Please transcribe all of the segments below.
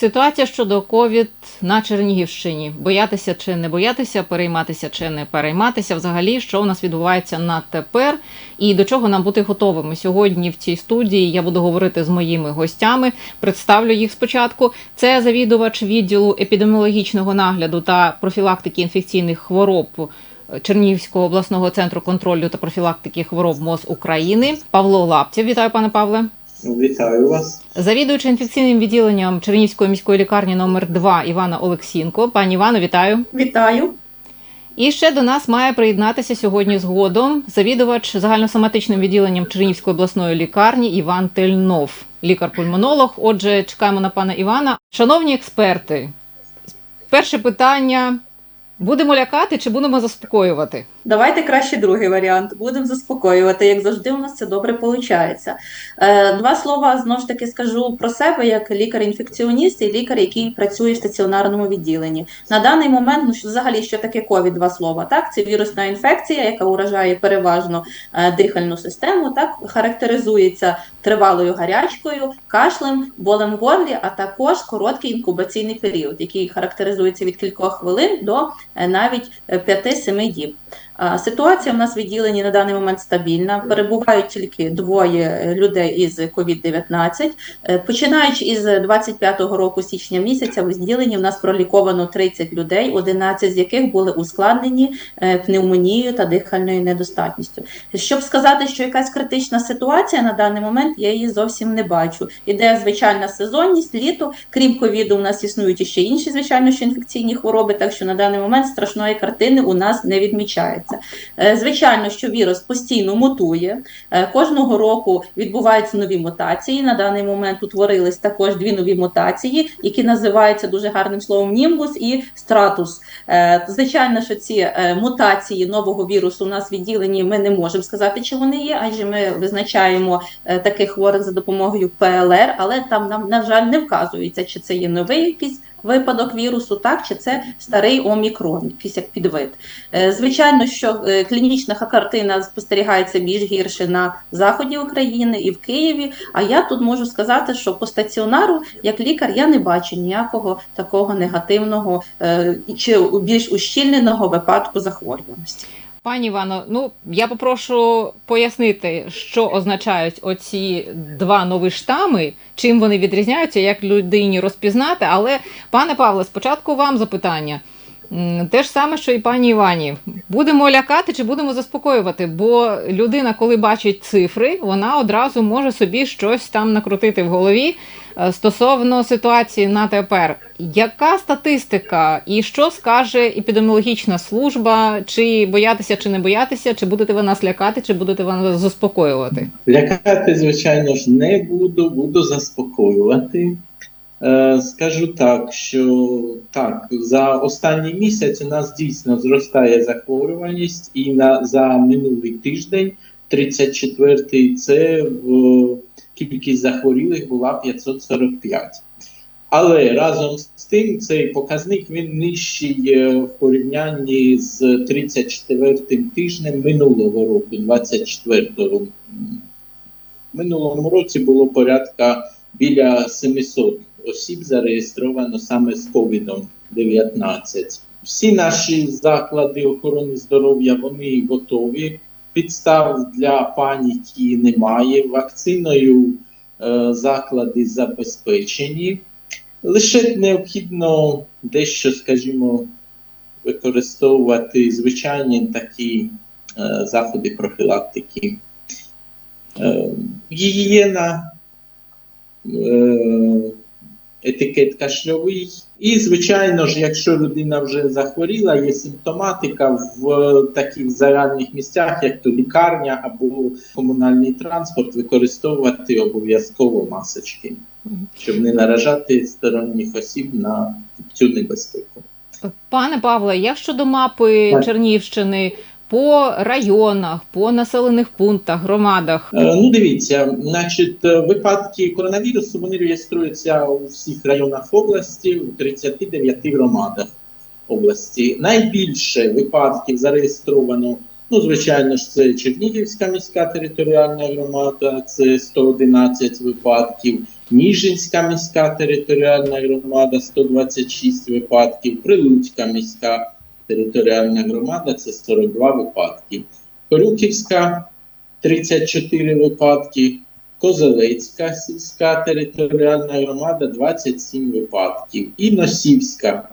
Ситуація щодо ковід на Чернігівщині. Боятися чи не боятися, перейматися чи не перейматися. Взагалі, що у нас відбувається на тепер, і до чого нам бути готовими сьогодні в цій студії. Я буду говорити з моїми гостями. Представлю їх спочатку. Це завідувач відділу епідеміологічного нагляду та профілактики інфекційних хвороб. Чернігівського обласного центру контролю та профілактики хвороб МОЗ України Павло Лаптєв. Вітаю, пане Павле. Вітаю вас. Завідуючи інфекційним відділенням Чернігівської міської лікарні номер 2 Івана Олексінко. Пані Івано, вітаю. Вітаю. І ще до нас має приєднатися сьогодні згодом завідувач загальносоматичним відділенням Чернігівської обласної лікарні Іван Тельнов, лікар-пульмонолог. Отже, чекаємо на пана Івана. Шановні експерти, перше питання: будемо лякати чи будемо заспокоювати? Давайте краще другий варіант. Будемо заспокоювати. Як завжди, у нас це добре виходить. Е, Два слова знову ж таки скажу про себе як лікар-інфекціоніст і лікар, який працює в стаціонарному відділенні. На даний момент, ну що взагалі, що таке ковід, два слова. Так, це вірусна інфекція, яка уражає переважно е, дихальну систему. Так характеризується тривалою гарячкою, кашлем, болем в горлі, а також короткий інкубаційний період, який характеризується від кількох хвилин до е, навіть е, 5-7 діб. Ситуація в нас в відділенні на даний момент стабільна. Перебувають тільки двоє е, людей із COVID-19. Е, Починаючи із 25-го року січня місяця, в відділенні в нас проліковано 30 людей, 11 з яких були ускладнені е, пневмонією та дихальною недостатністю. Щоб сказати, що якась критична ситуація на даний момент, я її зовсім не бачу. Іде звичайна сезонність, літо. Крім ковіду, у нас існують ще інші, звичайно, що інфекційні хвороби, так що на даний момент страшної картини у нас не відмічається. Е, Звичайно, що вірус постійно мутує. Е, Кожного року відбуваються нові мутації. На даний момент утворились також дві нові мутації, які називаються дуже гарним словом німбус і стратус. Е, Звичайно, що ці мутації нового вірусу у нас відділені. Ми не можемо сказати, чи вони є, адже ми визначаємо таких хворих за допомогою ПЛР, але там нам на жаль не вказується, чи це є новий якийсь. Випадок вірусу, так чи це старий омікрон, якийсь як підвид. Е, Звичайно, що е, клінічна картина спостерігається більш гірше на заході України і в Києві. А я тут можу сказати, що по стаціонару, як лікар, я не бачу ніякого такого негативного е, чи більш ущільненого випадку захворюваності. Пані Івано, ну я попрошу пояснити, що означають оці два нові штами, чим вони відрізняються, як людині розпізнати. Але, пане Павле, спочатку вам запитання. Те ж саме, що і пані Івані. Будемо лякати чи будемо заспокоювати? Бо людина, коли бачить цифри, вона одразу може собі щось там накрутити в голові стосовно ситуації на тепер. Яка статистика і що скаже епідеміологічна служба? Чи боятися, чи не боятися, чи будете ви нас лякати, чи будете ви нас заспокоювати? Лякати, звичайно ж, не буду, буду заспокоювати. Е, скажу так, що так, за останній місяць у нас дійсно зростає захворюваність, і на, за минулий тиждень, 34-й, це в, кількість захворілих була 545. Але разом з тим цей показник він нижчий е, в порівнянні з 34-м тижнем минулого року, 24-го. В минулому році було порядка біля 700 осіб зареєстровано саме з COVID-19. Всі наші заклади охорони здоров'я вони готові. Підстав для паніки немає. Вакциною е, заклади забезпечені. Лише необхідно дещо, скажімо, використовувати звичайні такі е, заходи профілактики. Е, гігієна, е, етикет кашльовий. І, звичайно ж, якщо людина вже захворіла, є симптоматика в таких загальних місцях, як то лікарня або комунальний транспорт, використовувати обов'язково масочки, щоб не наражати сторонніх осіб на цю небезпеку. Пане Павле, як щодо мапи Так. Чернігівщини по районах, по населених пунктах, громадах? Е, Ну, дивіться, значить, е, випадки коронавірусу вони реєструються у всіх районах області, у 39 громадах області. Найбільше випадків зареєстровано Ну, звичайно ж, це Чернігівська міська територіальна громада, це 111 випадків, Ніжинська міська територіальна громада, 126 випадків, Прилуцька міська територіальна громада, це 42 випадки, Корюківська 34 випадки, Козелецька сільська територіальна громада 27 випадків і Носівська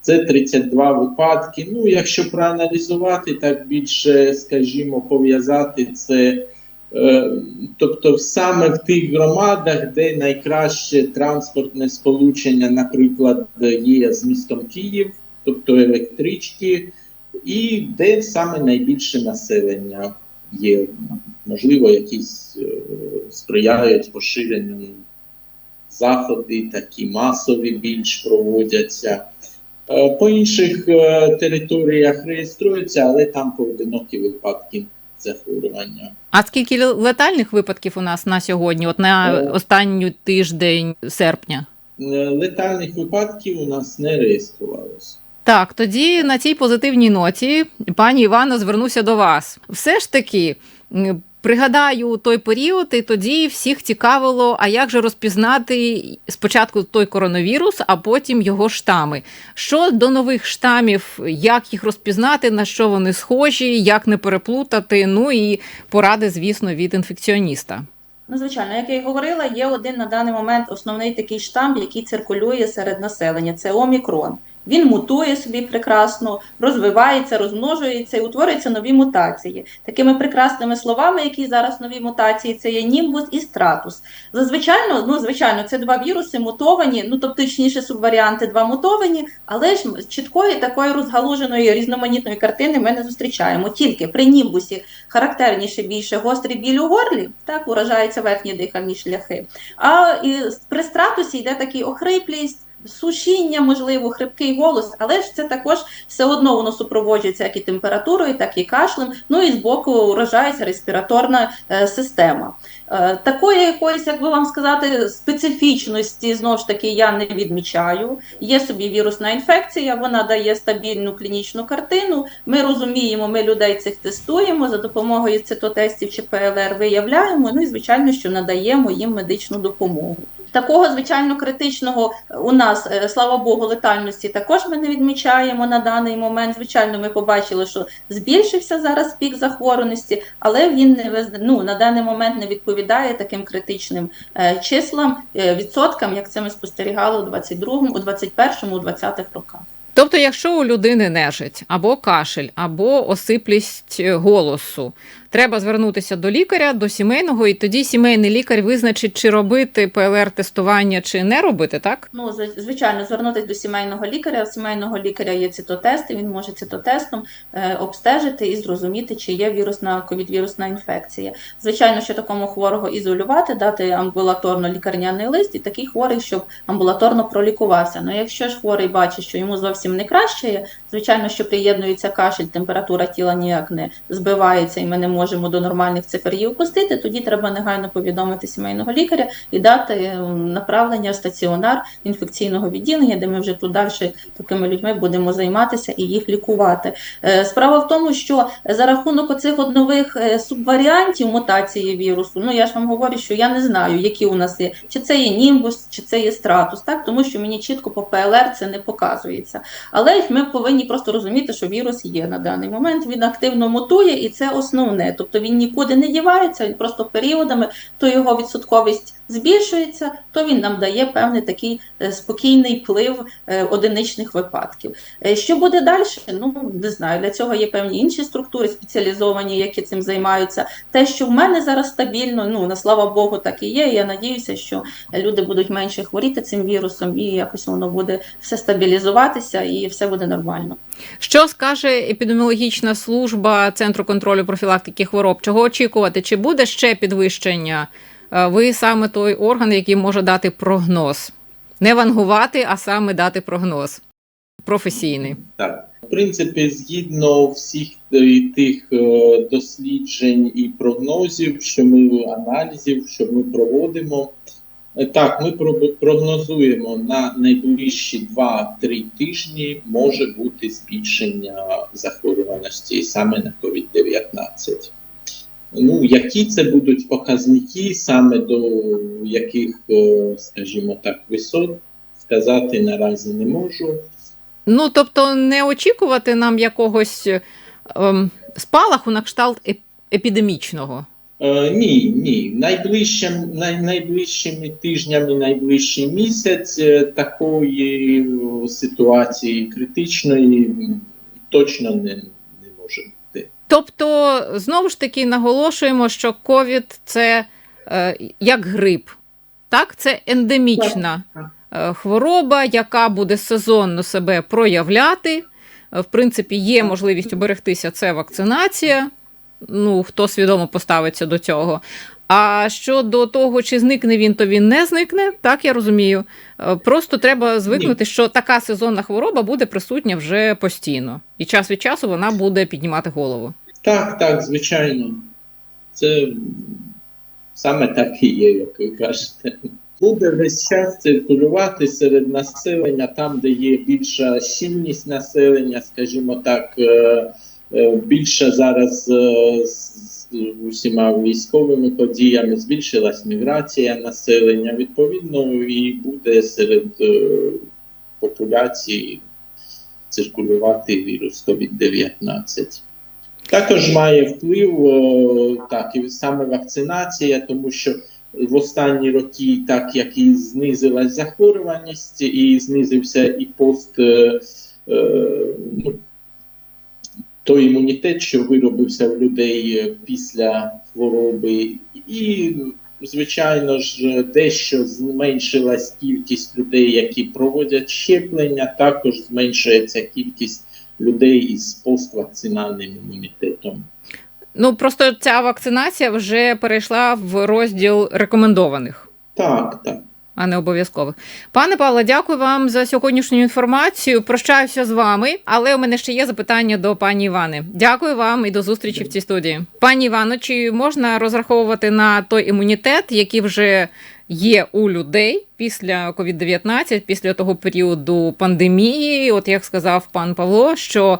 це 32 випадки. Ну, якщо проаналізувати, так більше, скажімо, пов'язати це. е, Тобто саме в тих громадах, де найкраще транспортне сполучення, наприклад, є з містом Київ, тобто електрички, і де саме найбільше населення є, можливо, якісь е, сприяють поширенню заходи, такі масові більш проводяться. Е, По інших е, територіях реєструються, але там поодинокі випадки захворювання. А скільки летальних випадків у нас на сьогодні, от на Е. останню тиждень серпня? Летальних випадків у нас не реєструвалося. Так, тоді на цій позитивній ноті, пані Івано, звернуся до вас. Все ж таки. Пригадаю той період, і тоді всіх цікавило, а як же розпізнати спочатку той коронавірус, а потім його штами. Що до нових штамів, як їх розпізнати, на що вони схожі, як не переплутати? Ну і поради, звісно, від інфекціоніста. Ну, звичайно, як я і говорила, є один на даний момент основний такий штам, який циркулює серед населення. Це омікрон. Він мутує собі прекрасно, розвивається, розмножується і утворюються нові мутації. Такими прекрасними словами, які зараз нові мутації, це є німбус і стратус. Зазвичай, ну звичайно, це два віруси мутовані, ну тобто точніше субваріанти, два мутовані, але ж чіткої такої розгалуженої різноманітної картини ми не зустрічаємо. Тільки при німбусі характерніше більше гострий біль у горлі, так уражаються верхні дихальні шляхи. А і при стратусі йде такий охриплість. Сушіння, можливо, хрипкий голос, але ж це також все одно воно супроводжується як і температурою, так і кашлем. Ну і з боку вражається респіраторна е, система. Е, такої якоїсь, як би вам сказати, специфічності знову ж таки я не відмічаю. Є собі вірусна інфекція, вона дає стабільну клінічну картину. Ми розуміємо, ми людей цих тестуємо за допомогою цитотестів чи ПЛР виявляємо. Ну і звичайно, що надаємо їм медичну допомогу. Такого звичайно критичного у нас, е, слава Богу, летальності також ми не відмічаємо на даний момент. Звичайно, ми побачили, що збільшився зараз пік захворюваності, але він не ну, на даний момент не відповідає таким критичним е, числам, е, відсоткам, як це ми спостерігали у 22-му, у 21-му, у 20-х роках. Тобто, якщо у людини нежить або кашель, або осиплість е, голосу, треба звернутися до лікаря, до сімейного, і тоді сімейний лікар визначить, чи робити ПЛР-тестування, чи не робити, так? Ну, зв- звичайно, звернутися до сімейного лікаря. У сімейного лікаря є цитотести, він може цитотестом е, обстежити і зрозуміти, чи є вірусна ковід-вірусна інфекція. Звичайно, що такому хворого ізолювати, дати амбулаторно лікарняний лист і такий хворий, щоб амбулаторно пролікувався. Ну, якщо ж хворий бачить, що йому зовсім не краще, звичайно, що приєднується кашель, температура тіла ніяк не збивається, і ми не можемо до нормальних цифр її опустити, тоді треба негайно повідомити сімейного лікаря і дати е, направлення в стаціонар інфекційного відділення, де ми вже тут далі такими людьми будемо займатися і їх лікувати. Е, Справа в тому, що за рахунок оцих нових е, субваріантів мутації вірусу, ну я ж вам говорю, що я не знаю, які у нас є, чи це є німбус, чи це є стратус, так тому що мені чітко по ПЛР це не показується. Але ми повинні просто розуміти, що вірус є на даний момент. Він активно мутує, і це основне. Тобто він нікуди не дівається, він просто періодами то його відсотковість збільшується, то він нам дає певний такий е, спокійний вплив е, одиничних випадків. Е, Що буде далі? Ну не знаю. Для цього є певні інші структури спеціалізовані, які цим займаються. Те, що в мене зараз стабільно, ну на слава Богу, так і є. Я надіюся, що люди будуть менше хворіти цим вірусом, і якось воно буде все стабілізуватися, і все буде нормально. Що скаже епідеміологічна служба Центру контролю профілактики хвороб? Чого очікувати? Чи буде ще підвищення? Е, Ви саме той орган, який може дати прогноз. Не вангувати, а саме дати прогноз. Професійний. Так, в принципі, згідно всіх тих е, досліджень і прогнозів, що ми аналізів, що ми проводимо, Е, Так, ми про- прогнозуємо на найближчі 2-3 тижні може бути збільшення захворюваності саме на COVID-19. Ну, які це будуть показники, саме до яких, е, скажімо так, висот, сказати наразі не можу. Ну тобто, не очікувати нам якогось ем, спалаху на кшталт епідемічного. Е, ні, ні. Найближчим, най, найближчими тижнями, найближчий місяць е, такої е, ситуації критичної точно не, не може бути. Тобто, знову ж таки наголошуємо, що ковід це е, як грип. Так, це ендемічна е, хвороба, яка буде сезонно себе проявляти. В принципі, є можливість уберегтися, це вакцинація. Ну, хто свідомо поставиться до цього. А щодо того, чи зникне він, то він не зникне, так я розумію. Е, Просто треба звикнути, що така сезонна хвороба буде присутня вже постійно, і час від часу вона буде піднімати голову. Так, так, звичайно. Це саме так і є, як ви кажете. Буде весь час циркулювати серед населення, там, де є більша щільність населення, скажімо так, е, е, більше зараз е, з усіма військовими подіями збільшилась міграція населення. Відповідно, і буде серед популяції циркулювати вірус COVID-19. Також має вплив так, і саме вакцинація, тому що в останні роки, так як і знизилась захворюваність, і знизився і пост е, е, ну, той імунітет, що виробився в людей е, після хвороби, і, звичайно ж, дещо зменшилась кількість людей, які проводять щеплення, також зменшується кількість людей із поствакцинальним імунітетом. Ну просто ця вакцинація вже перейшла в розділ рекомендованих. Так, так. а не обов'язкових. Пане Павло, дякую вам за сьогоднішню інформацію. Прощаюся з вами, але у мене ще є запитання до пані Івани. Дякую вам і до зустрічі в цій студії. Пані Івано, чи можна розраховувати на той імунітет, який вже є у людей після COVID-19, після того періоду пандемії? От як сказав пан Павло, що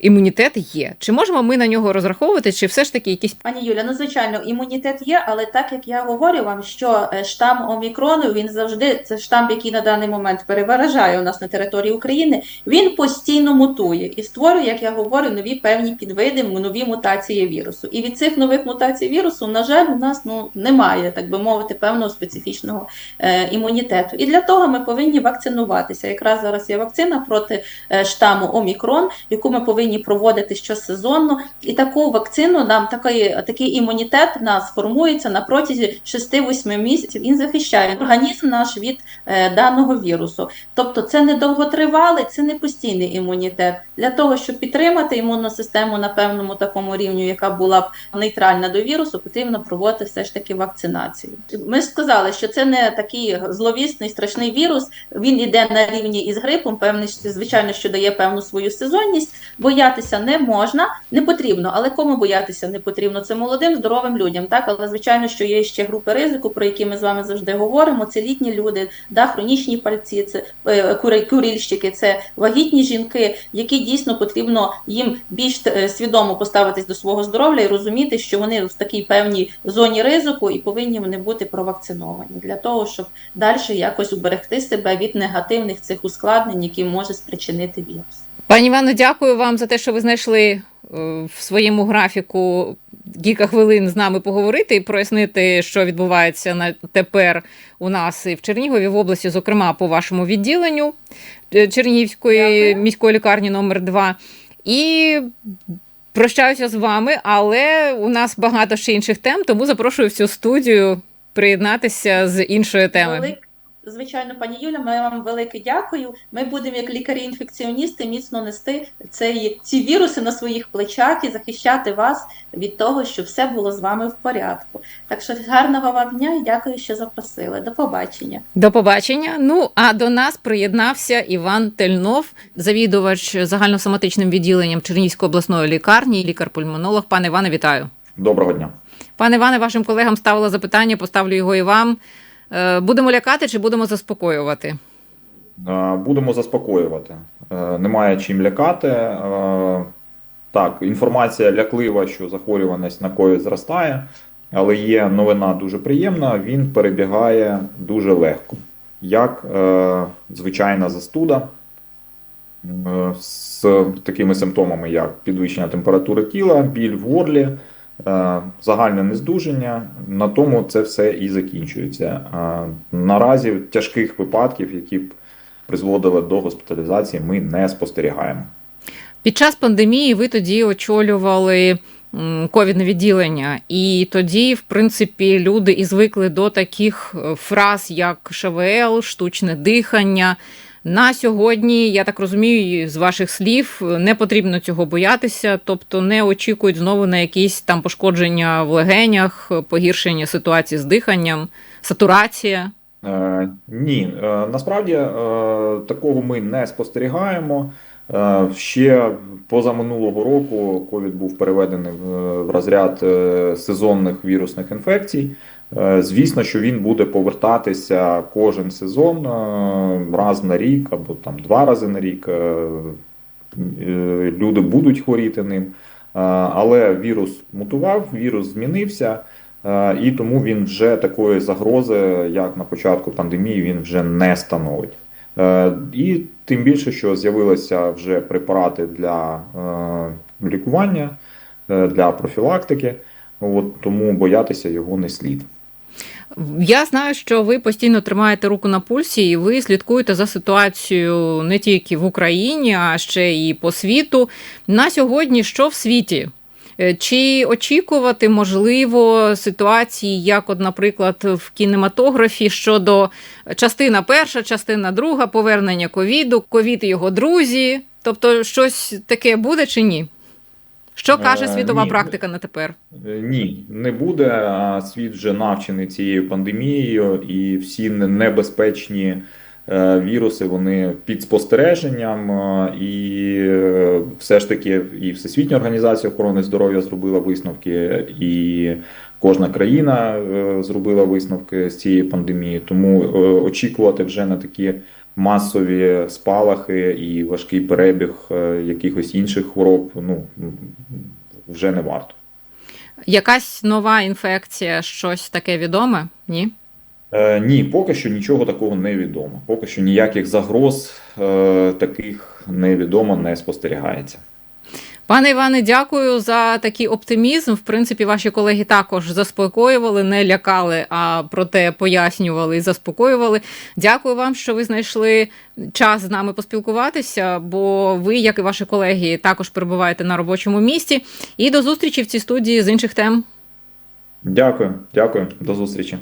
імунітет є. Чи можемо ми на нього розраховувати, чи все ж таки якісь Пані Юля, ну звичайно, імунітет є, але так як я говорю вам, що е, штам омікрону він завжди це штам, який на даний момент перевиражає у нас на території України. Він постійно мутує і створює, як я говорю, нові певні підвиди, нові мутації вірусу. І від цих нових мутацій вірусу, на жаль, у нас ну немає, так би мовити, певного специфічного е, імунітету. І для того ми повинні вакцинуватися. Якраз зараз є вакцина проти е, штаму омікрон, яку ми повинні проводити щосезонно. І таку вакцину нам такий, такий імунітет в нас формується на протязі 6-8 місяців. Він захищає організм наш від е, даного вірусу. Тобто це не довготривалий, це не постійний імунітет. Для того, щоб підтримати імунну систему на певному такому рівні, яка була б нейтральна до вірусу, потрібно проводити все ж таки вакцинацію. Ми ж сказали, що це не такий зловісний страшний вірус. Він іде на рівні із грипом. Певний звичайно, що дає певну свою сезонність. Боятися не можна, не потрібно. Але кому боятися не потрібно? Це молодим, здоровим людям. Так, але звичайно, що є ще групи ризику, про які ми з вами завжди говоримо. Це літні люди, да, хронічні пальці, це е, курильщики, це вагітні жінки, які дійсно потрібно їм більш е, свідомо поставитись до свого здоров'я і розуміти, що вони в такій певній зоні ризику і повинні вони бути провакциновані для того, щоб далі якось уберегти себе від негативних цих ускладнень, які може спричинити вірус. Пані Івано, дякую вам за те, що ви знайшли е, в своєму графіку кілька хвилин з нами поговорити і прояснити, що відбувається на тепер у нас і в Чернігові в області, зокрема по вашому відділенню е, Чернігівської Дякую. міської лікарні номер 2 І прощаюся з вами, але у нас багато ще інших тем, тому запрошую в цю студію приєднатися з іншої теми. Звичайно, пані Юля, ми вам велике дякую. Ми будемо, як лікарі-інфекціоністи, міцно нести цей, ці віруси на своїх плечах і захищати вас від того, щоб все було з вами в порядку. Так що гарного вам дня і дякую, що запросили. До побачення. До побачення. Ну а до нас приєднався Іван Тельнов, завідувач загальносоматичним відділенням Чернігівської обласної лікарні, лікар-пульмонолог. Пане Іване, вітаю. Доброго дня. Пане Іване, вашим колегам ставила запитання, поставлю його і вам. Е, Будемо лякати чи будемо заспокоювати? Е, Будемо заспокоювати. Е, Немає чим лякати. Так, інформація ляклива, що захворюваність на ковід зростає, але є новина дуже приємна, він перебігає дуже легко, як звичайна застуда з такими симптомами, як підвищення температури тіла, біль в горлі, загальне нездужання. На тому це все і закінчується. Е, Наразі тяжких випадків, які б призводили до госпіталізації, ми не спостерігаємо. Під час пандемії ви тоді очолювали ковідне відділення, і тоді, в принципі, люди і звикли до таких е, фраз, як ШВЛ, штучне дихання. На сьогодні, я так розумію, з ваших слів не потрібно цього боятися, тобто не очікують знову на якісь там пошкодження в легенях, погіршення ситуації з диханням, сатурація. Е, ні, е, насправді е, такого ми не спостерігаємо. Е, ще позаминулого року ковід був переведений в, розряд е, сезонних вірусних інфекцій. Е, звісно, що він буде повертатися кожен сезон раз на рік або там два рази на рік. Люди будуть хворіти ним. Але вірус мутував, вірус змінився. І тому він вже такої загрози, як на початку пандемії, він вже не становить. Е, І тим більше, що з'явилися вже препарати для е, лікування, е, для профілактики, от тому боятися його не слід. Я знаю, що ви постійно тримаєте руку на пульсі, і ви слідкуєте за ситуацією не тільки в Україні, а ще і по світу. На сьогодні що в світі? Е, Чи очікувати можливо ситуації, як, от, наприклад, в кінематографі щодо частина перша, частина друга, повернення ковіду, ковід і його друзі? Тобто, щось таке буде чи ні? Що каже Е, світова ні. практика на тепер? Е, Ні, не буде. Світ вже навчений цією пандемією, і всі небезпечні е, віруси вони під спостереженням. е, І е, все ж таки і Всесвітня організація охорони здоров'я зробила висновки, і кожна країна е, зробила висновки з цієї пандемії. Тому е, очікувати вже на такі масові спалахи і важкий перебіг е, якихось інших хвороб, ну вже не варто. Якась нова інфекція, щось таке відоме? Ні? Е, ні, поки що нічого такого не відомо. Поки що ніяких загроз е, таких невідомо не спостерігається. Пане Іване, дякую за такий оптимізм. В принципі, ваші колеги також заспокоювали, не лякали, а проте пояснювали і заспокоювали. Дякую вам, що ви знайшли час з нами поспілкуватися, бо ви, як і ваші колеги, також перебуваєте на робочому місці. І до зустрічі в цій студії з інших тем. Дякую, дякую, до зустрічі.